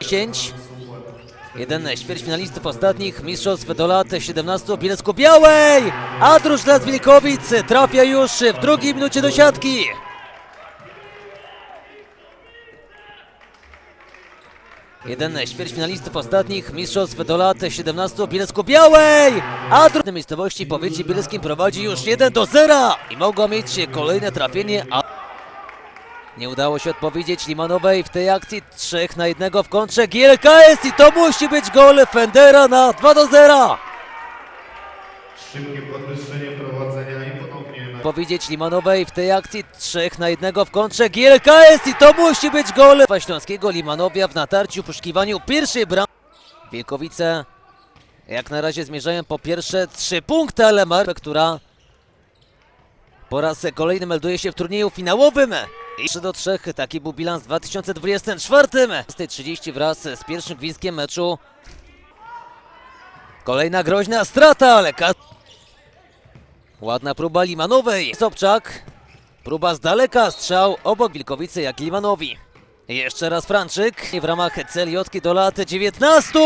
10. Jeden ćwierćfinalistów ostatnich mistrzostw do lat 17 Bielsko-Białej. A drużyna Wilkowic trafia już w drugiej minucie do siatki. Jeden ćwierćfinalistów ostatnich mistrzostw do lat 17 Bielsko-Białej. A drużyna miejscowości powiecie bielskim prowadzi już 1 do 0 i mogła mieć kolejne trafienie, a nie udało się odpowiedzieć Limanowej w tej akcji 3 na 1 w kontrze GLKS i to musi być gol Fendera na 2 do 0. Szybkie podwyższenie prowadzenia i ponownie na Powiedzieć Limanowej w tej akcji 3 na 1 w kontrze GLKS i to musi być gol Śląskiego Limanowia w natarciu poszukiwaniu pierwszej bram. Wielkowice jak na razie zmierzają po pierwsze trzy punkty, ale Marwę, która po raz kolejny melduje się w turnieju finałowym. I 3 do 3, taki był bilans w 2024. Z tej 30 wraz z pierwszym gwizdkiem meczu. Kolejna groźna strata, ale Ładna próba Limanowej. Sobczak. Próba z daleka, strzał obok Wilkowicy jak Limanowi. Jeszcze raz Franczyk w ramach CLJ do lat 19.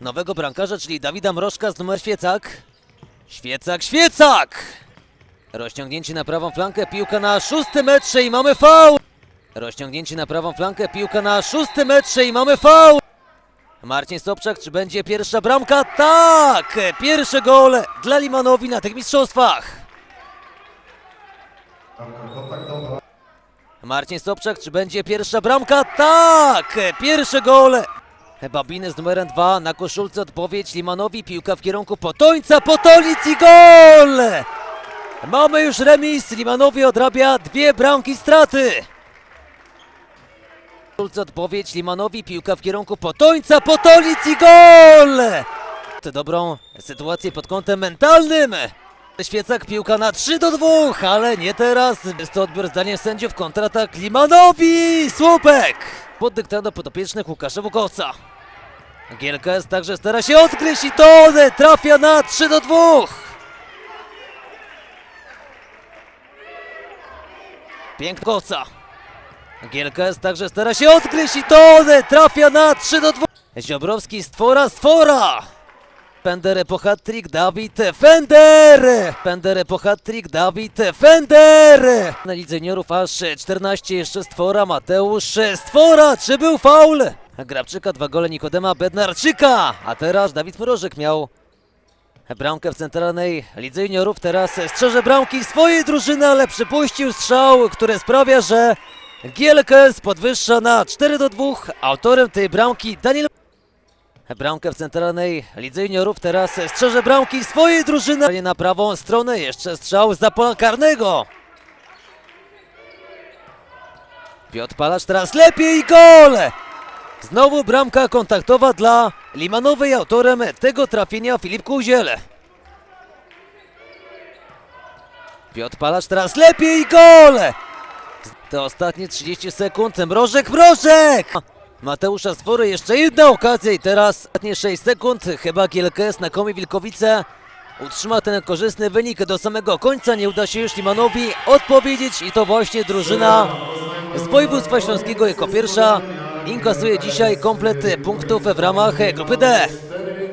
Nowego brankarza, czyli Dawida Mrożka z numer Świecak. Świecak, Świecak! Rozciągnięcie na prawą flankę, piłka na szóstym metrze i mamy faul! Rozciągnięcie na prawą flankę, piłka na szóstym metrze i mamy faul! Marcin Sobczak, czy będzie pierwsza bramka? Tak! Pierwszy gol dla Limanowi na tych mistrzostwach. Marcin Sobczak, czy będzie pierwsza bramka? Tak! Pierwszy gol! Babiny z numerem 2 na koszulce odpowiedź Limanowi, piłka w kierunku Potońca, Potolic i gol! Mamy już remis, Limanowi odrabia dwie bramki straty. Koszulce odpowiedź Limanowi, piłka w kierunku Potońca, Potolic i gol! Dobrą sytuację pod kątem mentalnym. Świecak piłka na 3 do 2, ale nie teraz. Jest to odbiór zdaniem sędziów kontratak Limanowi! Słupek! Pod dyktando podopiecznych Łukasza Bukowca. GLKS także stara się odgryźć i to trafia na 3 do 2. Piękny Koca. GLKS także stara się odgryźć i to trafia na 3 do 2. Ziobrowski stwora, stwora! Fender po hat-trick, Dawid Fender! Fender po hat-trick, Dawid Fender! Na lidze juniorów aż 14 jeszcze stwora, Mateusz stwora, czy był faul? Grabczyka, dwa gole Nikodema Bednarczyka, a teraz Dawid Mrożek miał bramkę w centralnej lidze juniorów, teraz strzeże bramki swojej drużyny, ale przypuścił strzał, który sprawia, że GLKS podwyższa na 4 do 2. Autorem tej bramki Daniel Bramkę w centralnej lidze juniorów, teraz strzeże bramki swojej drużyny na prawą stronę, jeszcze strzał z pola karnego. Piotr Palacz teraz lepiej gol! Znowu bramka kontaktowa dla Limanowej, autorem tego trafienia Filip Kuziel. Piotr Palacz teraz lepiej gol! Te ostatnie 30 sekund, Mrożek, Mrożek! Mateusza Stwory, jeszcze jedna okazja i teraz ostatnie 6 sekund, chyba GLKS na Komie Wilkowice utrzyma ten korzystny wynik do samego końca, nie uda się już Limanowi odpowiedzieć i to właśnie drużyna z województwa śląskiego jako pierwsza inkasuje dzisiaj komplet punktów w ramach grupy D.